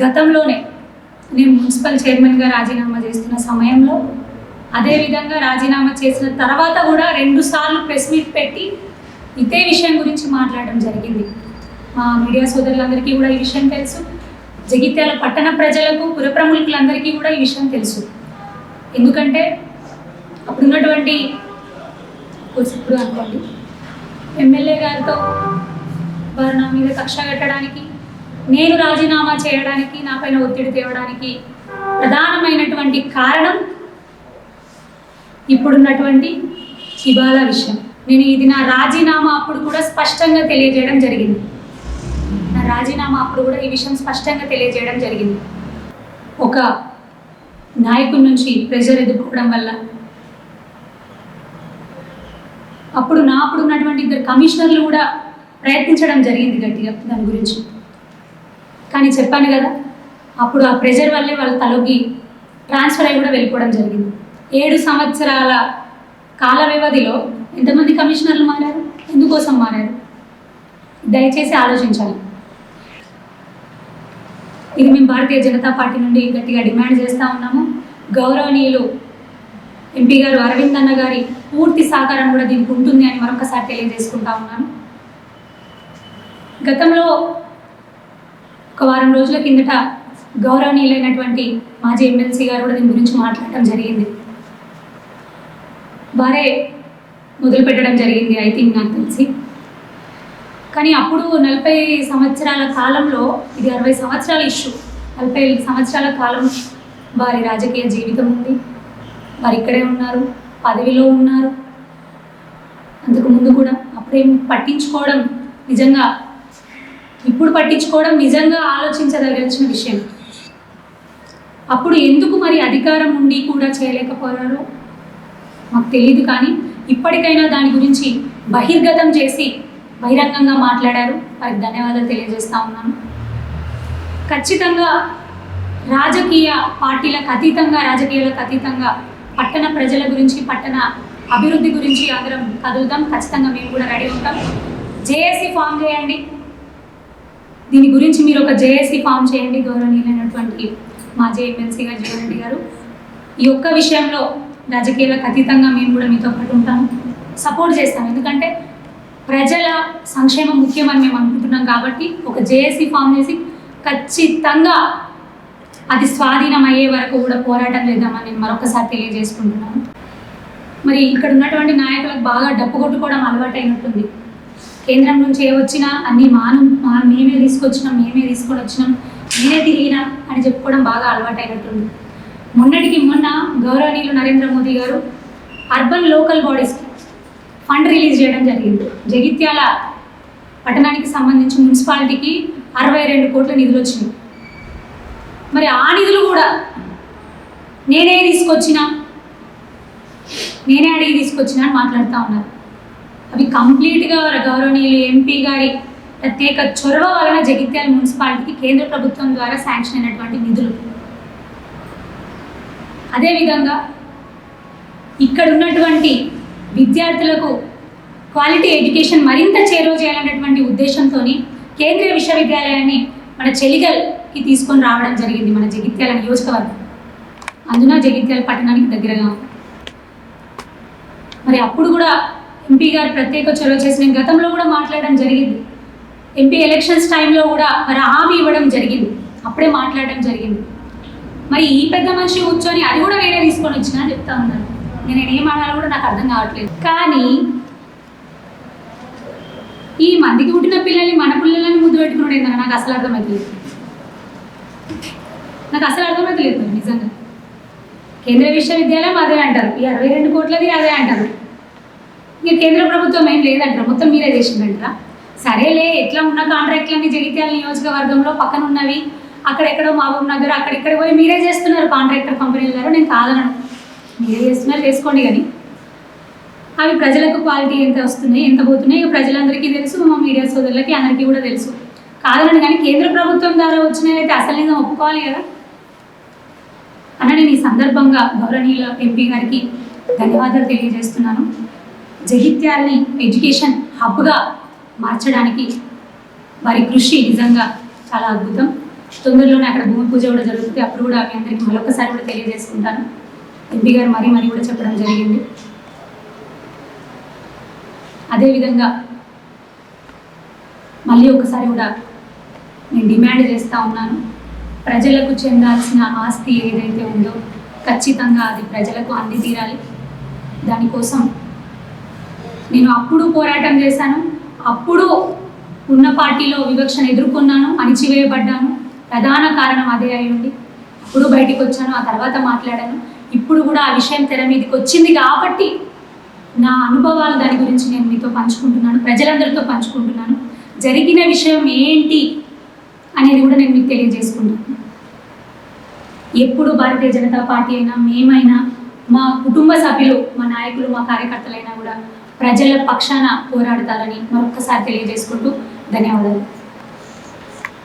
గతంలోనే నేను మున్సిపల్ చైర్మన్గా రాజీనామా చేస్తున్న సమయంలో అదే విధంగా రాజీనామా చేసిన తర్వాత కూడా రెండు సార్లు ప్రెస్ మీట్ పెట్టి ఇదే విషయం గురించి మాట్లాడడం జరిగింది. మా మీడియా సోదరులందరికీ కూడా ఈ విషయం తెలుసు. జగిత్యాల పట్టణ ప్రజలకు పురప్రముఖులందరికీ కూడా ఈ విషయం తెలుసు. ఎందుకంటే అప్పుడున్నటువంటి ఇప్పుడు అనుకోండి ఎమ్మెల్యే గారితో వారు నా మీద కక్ష కట్టడానికి నేను రాజీనామా చేయడానికి నాపైన ఒత్తిడి తేవడానికి ప్రధానమైనటువంటి కారణం ఇప్పుడున్నటువంటి శిబాల విషయం. నేను ఇది నా రాజీనామా అప్పుడు కూడా స్పష్టంగా తెలియజేయడం జరిగింది. రాజీనామా అప్పుడు కూడా ఈ విషయం స్పష్టంగా తెలియజేయడం జరిగింది. ఒక నాయకుడి నుంచి ప్రెషర్ ఎదుర్కోవడం వల్ల. అప్పుడు నా అప్పుడు ఉన్నటువంటి ఇద్దరు కమిషనర్లు కూడా ప్రయత్నించడం జరిగింది గట్టిగా దాని గురించి. కానీ చెప్పాను కదా అప్పుడు ఆ ప్రెషర్ వల్లే వాళ్ళ తలకి ట్రాన్స్ఫర్ అయి కూడా వెళ్ళిపోవడం జరిగింది. ఏడు సంవత్సరాల కాల వ్యవధిలో ఎంతమంది కమిషనర్లు మారారు? ఎందుకోసం మారారు? దయచేసి ఆలోచించాలి. ఇది మేము భారతీయ జనతా పార్టీ నుండి గట్టిగా డిమాండ్ చేస్తూ ఉన్నాము. గౌరవనీయులు ఎంపీ గారు అరవింద్ అన్న గారి పూర్తి సహకారం కూడా దీనికి ఉంటుంది అని మరొకసారి తెలియజేసుకుంటా ఉన్నాను. గతంలో ఒక వారం రోజుల కిందట గౌరవనీయులైనటువంటి మాజీ ఎమ్మెల్సీ గారు కూడా దీని గురించి మాట్లాడటం జరిగింది. వారే మొదలు పెట్టడం జరిగింది ఐ థింక్ నాకు తెలిసి. కానీ అప్పుడు నలభై సంవత్సరాల కాలంలో ఇది అరవై సంవత్సరాల ఇష్యూ. నలభై సంవత్సరాల కాలం వారి రాజకీయ జీవితం ఉంది. వారు ఇక్కడే ఉన్నారు పదవిలో ఉన్నారు. అంతకు ముందు కూడా అప్పుడేం పట్టించుకోవడం నిజంగా ఇప్పుడు పట్టించుకోవడం నిజంగా ఆలోచించదలసిన విషయం. అప్పుడు ఎందుకు మరి అధికారం ఉండి కూడా చేయలేకపోయారో? మాకు తెలియదు కానీ ఇప్పటికైనా దాని గురించి బహిర్గతం చేసి బహిరంగంగా మాట్లాడారు. వారికి ధన్యవాదాలు తెలియజేస్తా ఉన్నాను. ఖచ్చితంగా రాజకీయ పార్టీలకు అతీతంగా రాజకీయాలకు అతీతంగా పట్టణ ప్రజల గురించి పట్టణ అభివృద్ధి గురించి అందరం కదులుదాం. ఖచ్చితంగా మేము కూడా రెడీ ఉంటాం. జేఏసీ ఫామ్ చేయండి. దీని గురించి మీరు ఒక జేఏసీ ఫామ్ చేయండి. గౌరవనీయులైనటువంటి మాజీ ఎమ్మెల్సీ గారు జీవన్ గారు. ఈ ఒక్క విషయంలో రాజకీయాలకు అతీతంగా మేము కూడా మీతో పాటు ఉంటాము సపోర్ట్ చేస్తాం. ఎందుకంటే ప్రజల సంక్షేమం ముఖ్యమని మేము అనుకుంటున్నాం కాబట్టి ఒక జేఏసీ ఫామ్ చేసి ఖచ్చితంగా అది స్వాధీనం అయ్యే వరకు కూడా పోరాటం చేద్దామని నేను మరొకసారి తెలియజేసుకుంటున్నాను. మరి ఇక్కడ ఉన్నటువంటి నాయకులకు బాగా డప్పు కొట్టుకోవడం అలవాటు అయినట్టుంది కేంద్రం నుంచి ఏ వచ్చినా అన్ని మాను మా మేమే తీసుకొచ్చినాం మేమే తీసుకొని వచ్చినాం నేనే తిరిగినా అని చెప్పుకోవడం బాగా అలవాటు అయినట్టుంది మొన్నటికి మొన్న గౌరవనీయులు నరేంద్ర మోదీ గారు అర్బన్ లోకల్ బాడీస్కి ఫండ్ రిలీజ్ చేయడం జరిగింది. జగిత్యాల పట్టణానికి సంబంధించి మున్సిపాలిటీకి అరవై రెండు కోట్ల నిధులు వచ్చినాయి. మరి ఆ నిధులు కూడా నేనే తీసుకొచ్చినా? నేనే అడిగి తీసుకొచ్చినా అని మాట్లాడుతూ ఉన్నారు. అవి కంప్లీట్గా గౌరవనీయులు ఎంపీ గారి ప్రత్యేక చొరవ వలన జగిత్యాల మున్సిపాలిటీకి కేంద్ర ప్రభుత్వం ద్వారా శాంక్షన్ అయినటువంటి నిధులు. అదేవిధంగా ఇక్కడ ఉన్నటువంటి విద్యార్థులకు క్వాలిటీ ఎడ్యుకేషన్ మరింత చేరువ చేయాలన్నటువంటి ఉద్దేశంతో కేంద్రీయ విశ్వవిద్యాలయాన్ని మన చెలిగల్కి తీసుకొని రావడం జరిగింది మన జగిత్యాల నియోజకవర్గం. అందున జగిత్యాల పట్టణానికి దగ్గరగా మరి అప్పుడు కూడా ఎంపీ గారు ప్రత్యేక చొరవ చేసిన గతంలో కూడా మాట్లాడడం జరిగింది. ఎంపీ ఎలక్షన్స్ టైంలో కూడా మరి హామీ ఇవ్వడం జరిగింది. అప్పుడే మాట్లాడడం జరిగింది. మరి ఈ పెద్ద మనిషి కూర్చొని అది కూడా వేరే తీసుకొని వచ్చినా చెప్తా ఉన్నాను నేను ఏం కూడా నాకు అర్థం కావట్లేదు. కానీ ఈ మందికి పుట్టిన పిల్లల్ని మన పిల్లలని ముద్దు పెట్టుకున్నాడు ఏంటన్నా నాకు అసలు అర్థమవుతలేదు నాకు అసలు అర్థమవుతలేదు మరి నిజంగా. కేంద్ర విశ్వవిద్యాలయం అదే అంటారు. ఈ అరవై రెండు కోట్లది అదే అంటారు. ఇక కేంద్ర ప్రభుత్వం ఏం లేదంటారు? మొత్తం మీరే చేసిందంటారా? సరేలే ఎట్లా ఉన్న కాంట్రాక్ట్లన్నీ జగిత్యాల నియోజకవర్గంలో పక్కన ఉన్నవి అక్కడెక్కడో మహబూబ్ నగర్ అక్కడెక్కడ పోయి మీరే చేస్తున్నారు కాంట్రాక్టర్ కంపెనీల ద్వారా? నేను కాదనను. మీరు చేస్తున్నారు చేసుకోండి కానీ. అవి ప్రజలకు క్వాలిటీ ఎంత వస్తున్నాయి ఎంత పోతున్నాయి ఇక ప్రజలందరికీ తెలుసు మా మీడియా సోదరులకి అందరికీ కూడా తెలుసు. కాదనండి కానీ కేంద్ర ప్రభుత్వం ద్వారా వచ్చినవైతే అసలు నిజం ఒప్పుకోవాలి కదా. అన్న నేను ఈ సందర్భంగా గౌరవనీయుల ఎంపీ గారికి ధన్యవాదాలు తెలియజేస్తున్నాను. జగిత్యాలని ఎడ్యుకేషన్ హబ్గా మార్చడానికి వారి కృషి నిజంగా చాలా అద్భుతం. తొందరలోనే అక్కడ భూమి పూజ కూడా జరుగుతుంది. అప్పుడు కూడా మీ అందరికీ మరొకసారి కూడా తెలియజేసుకుంటాను. ఎంపీ గారు మరీ మరీ కూడా చెప్పడం జరిగింది. అదేవిధంగా మళ్ళీ ఒకసారి కూడా నేను డిమాండ్ చేస్తూ ఉన్నాను. ప్రజలకు చెందాల్సిన ఆస్తి ఏదైతే ఉందో ఖచ్చితంగా అది ప్రజలకు అంది తీరాలి. దానికోసం నేను అప్పుడు పోరాటం చేశాను. అప్పుడు ఉన్న పార్టీలో వివక్షను ఎదుర్కొన్నాను అణిచివేయబడ్డాను. ప్రధాన కారణం అదే అయి అప్పుడు బయటికి వచ్చాను ఆ తర్వాత మాట్లాడాను. ఇప్పుడు కూడా ఆ విషయం తెర మీదకి వచ్చింది కాబట్టి నా అనుభవాలు దాని గురించి నేను మీతో పంచుకుంటున్నాను ప్రజలందరితో పంచుకుంటున్నాను. జరిగిన విషయం ఏంటి అనేది కూడా నేను మీకు తెలియజేసుకుంటాను ఎప్పుడు భారతీయ జనతా పార్టీ అయినా మేమైనా మా కుటుంబ సభ్యులు మా నాయకులు మా కార్యకర్తలైనా కూడా ప్రజల పక్షాన పోరాడతారని మరొక్కసారి తెలియజేసుకుంటూ ధన్యవాదాలు.